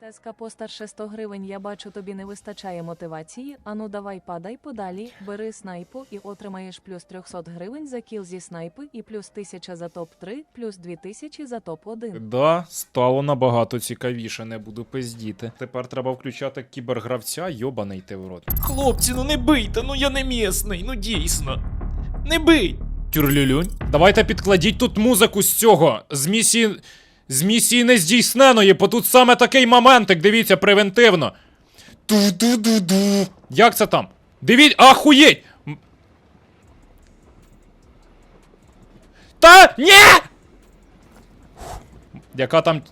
Теска постарше 100 гривень, я бачу, тобі не вистачає мотивації. Ану давай падай подалі, бери снайпу і отримаєш плюс 300 гривень за кіл зі снайпи і плюс 1000 за топ-3, плюс 2000 за топ-1. Да, стало набагато цікавіше, не буду пиздіти. Тепер треба включати кібергравця, йобаний ти в рот. Хлопці, ну не бийте, ну я не місний, ну дійсно. Не бий! Тюрлюлюнь. Давайте підкладіть тут музику з цього. З місії. З місії нездійсненої, бо тут саме такий моментик, дивіться, превентивно. Ду-ду-ду-ду. Як це там? Дивіть, ахуєть! Та ні! Яка там.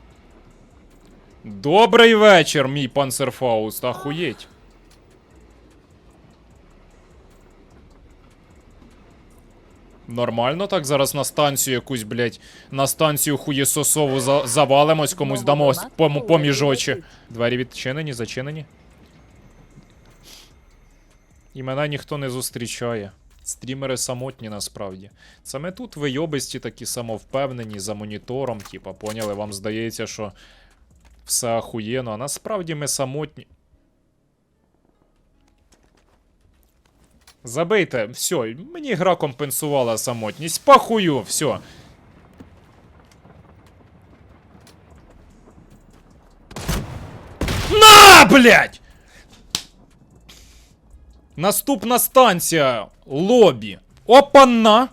Добрий вечір, мій панцерфауст, ахуєть. Нормально так зараз на станцію якусь, блять, на станцію хуєсосову за завалимось, комусь дамо пом- поміж очі. Двері відчинені, зачинені. І мене ніхто не зустрічає. Стрімери самотні насправді. Саме тут вийобисті такі самовпевнені за монітором, типа, поняли, вам здається, що все ахуєно, а насправді ми самотні. Забийте, все, мені гра компенсувала самотність. Пахую, все. На, блядь! Наступна станція. Лобі. Опана!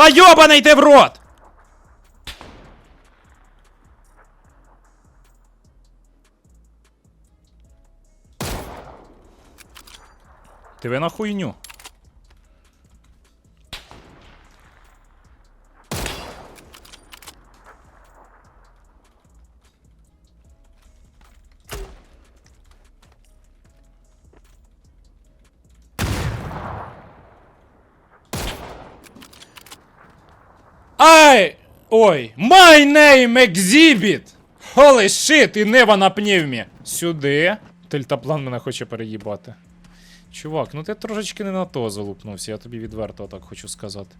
Та йобаний ти в рот! Ти ви на хуйню. Ай! Ой! My name Exhibit! Holy shit, і нева на пневмі! Сюди. Тельтаплан мене хоче переїбати. Чувак, ну ти трошечки не на то залупнувся, я тобі відверто так хочу сказати.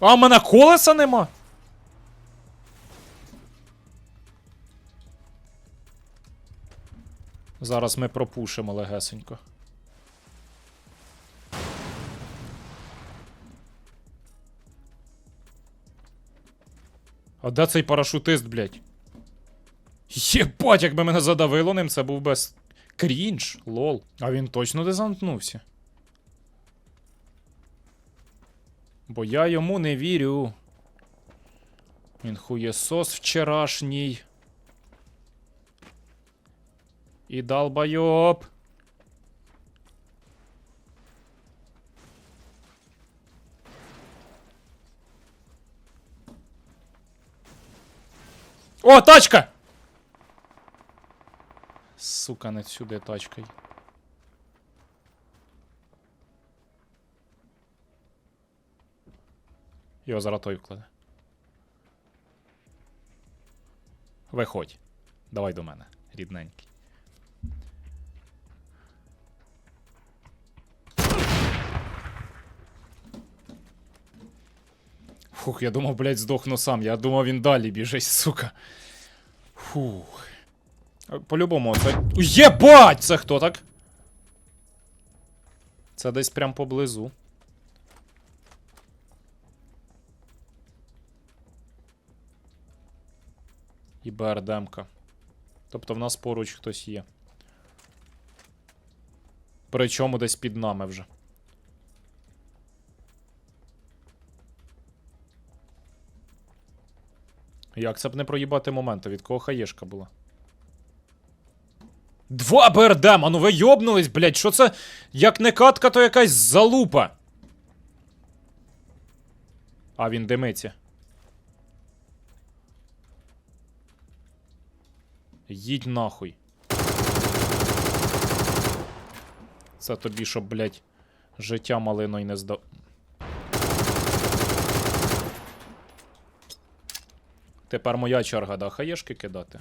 А в мене колеса нема? Зараз ми пропушимо легесенько. А де цей парашутист, блядь? Єбать, якби мене задавило ним, це був с- крінж, лол. А він точно дезантнувся. Бо я йому не вірю. Він хуєсос вчорашній. И долбоёб. О, тачка! Сука, не сюди тачкой. Його зараз той. Виходь. Давай до мене, рідненький. Фух, я думав, блядь, здохну сам. Я думав, він далі біжить, сука. Фух. По-любому, це. Єбать! Це хто так? Це десь прям поблизу. І БРДМка. Тобто в нас поруч хтось є. Причому десь під нами вже. Як це б не проїбати момента, від кого хаєшка була? Два бердема, ну ви йобнулись, блядь, що це? Як не катка, то якась залупа. А він димиться. Їдь нахуй. Це тобі, щоб, блядь, життя малиною не здав. Тепер моя черга, да, хаєшки кидати.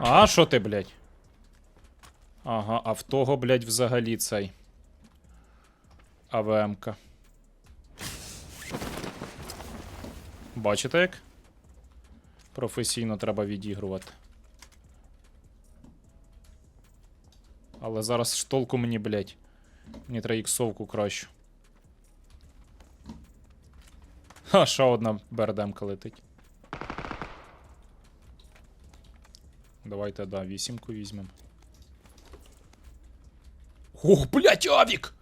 А, що ти, блядь? Ага, а в того, блядь, взагалі цей. АВМ-ка. Бачите як? Професійно треба відігрувати. Але зараз ж толку мені, блядь. Мені треба іксовку кращу. Ха, ще одна бердемка летить. Давайте, да, вісімку візьмемо. Ох, блядь, авік!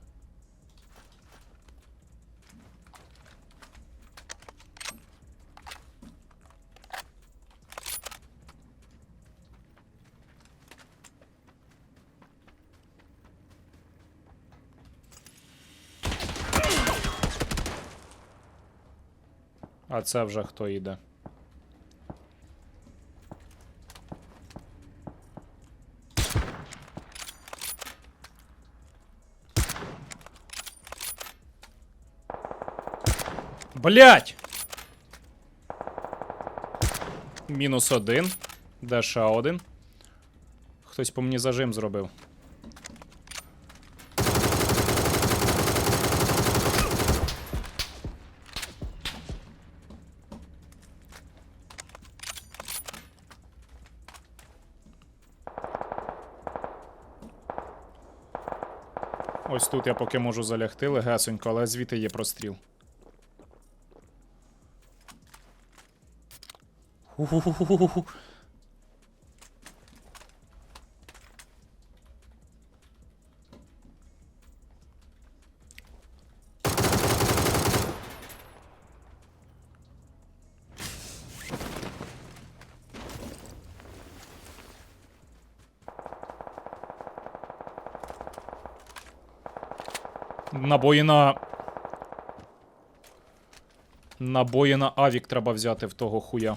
А це вже хто йде? Блять! Мінус один. Де один? Хтось по мені зажим зробив. Ось тут я поки можу залягти легесенько, але звідти є простріл. Ху-ху-ху-ху-ху. Набої на. Набої на авік треба взяти в того хуя.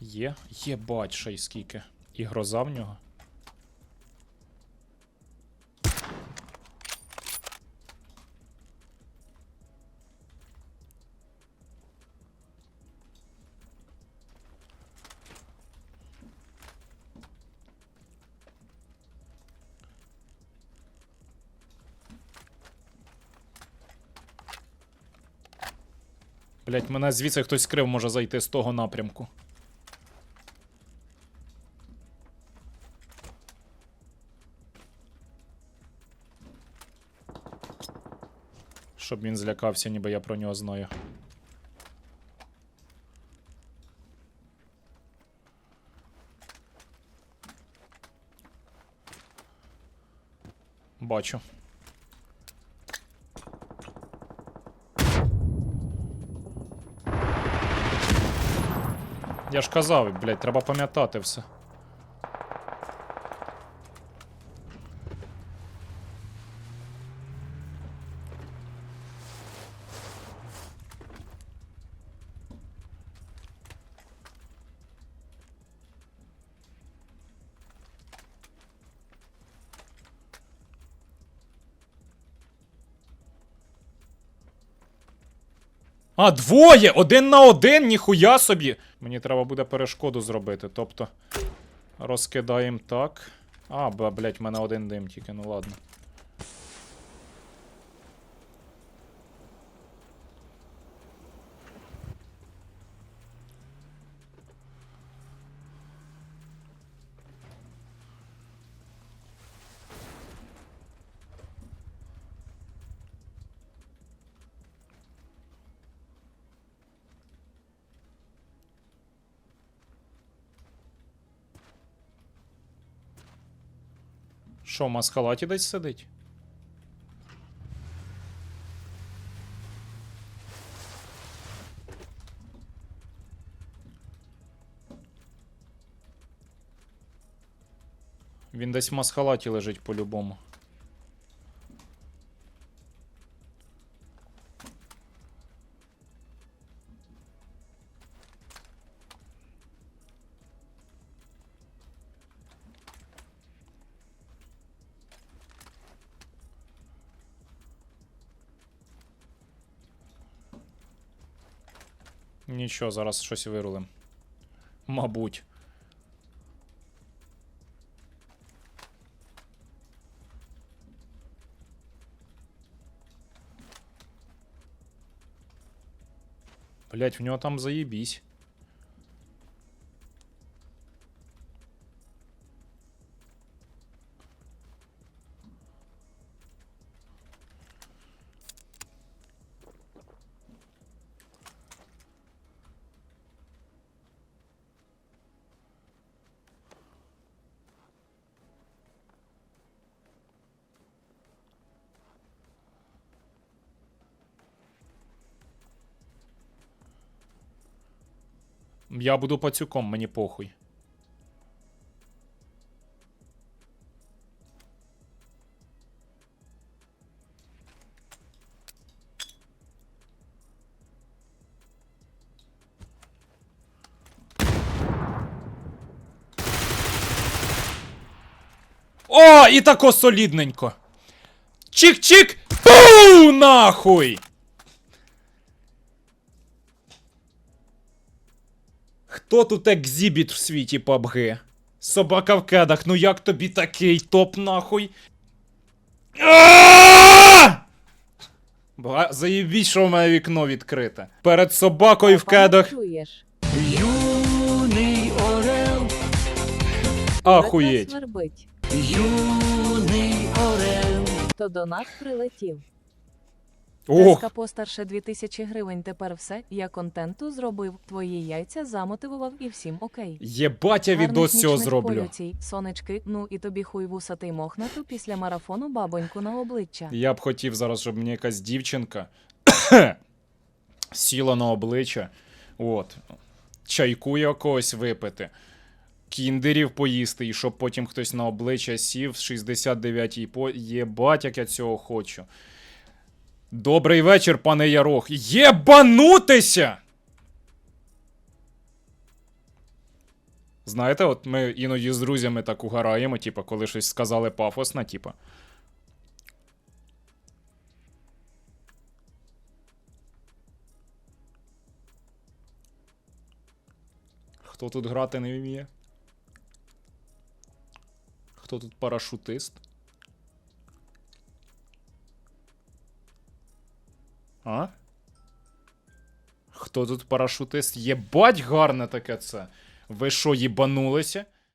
Є? Єбать, ще й скільки. І гроза в нього. Блять, мене звідси хтось скрив може зайти з того напрямку. Щоб він злякався, ніби я про нього знаю. Бачу. Я ж казав, блядь, треба пам'ятати все. А, двоє! Один на один, ніхуя собі! Мені треба буде перешкоду зробити, тобто. Розкидаємо так. А, бля, блять, в мене один дим тільки, ну ладно. Що, в маскалаті десь сидить? Він десь в масхалаті лежить по-любому. Нічого, зараз щось вирулим. Мабуть. Блять, в нього там заєбісь. Я буду пацюком, мені похуй. О, і тако солідненько. Чик-чик! Пу, нахуй! Хто тут екзібіт в світі PUBG? Собака в кедах, ну як тобі такий топ нахуй? Заєбіть, що в мене вікно відкрите. Перед собакою в кедах. Юний орел, Ахуєть. Юний орел. То до нас прилетів. Ох, Теска постарше 2000 гривень. Тепер все. Я контенту зробив. Твої яйця замотивував і всім окей. єбать я Гарних відос цього нічних зроблю. полюцій, сонечки, ну і тобі хуй вусатий мохнату після марафону бабоньку на обличчя. Я б хотів зараз, щоб мені якась дівчинка сіла на обличчя. От. Чайку якогось випити. Кіндерів поїсти, і щоб потім хтось на обличчя сів з 69-й по. Єбать, як я цього хочу. Добрий вечір, пане Ярох. Єбанутися! Знаєте, от ми іноді з друзями так угораємо, типа, коли щось сказали пафосно, типа. Хто тут грати не вміє? Хто тут парашутист? Хто тут парашутист? Єбать гарне таке це. Ви що, їбанулися?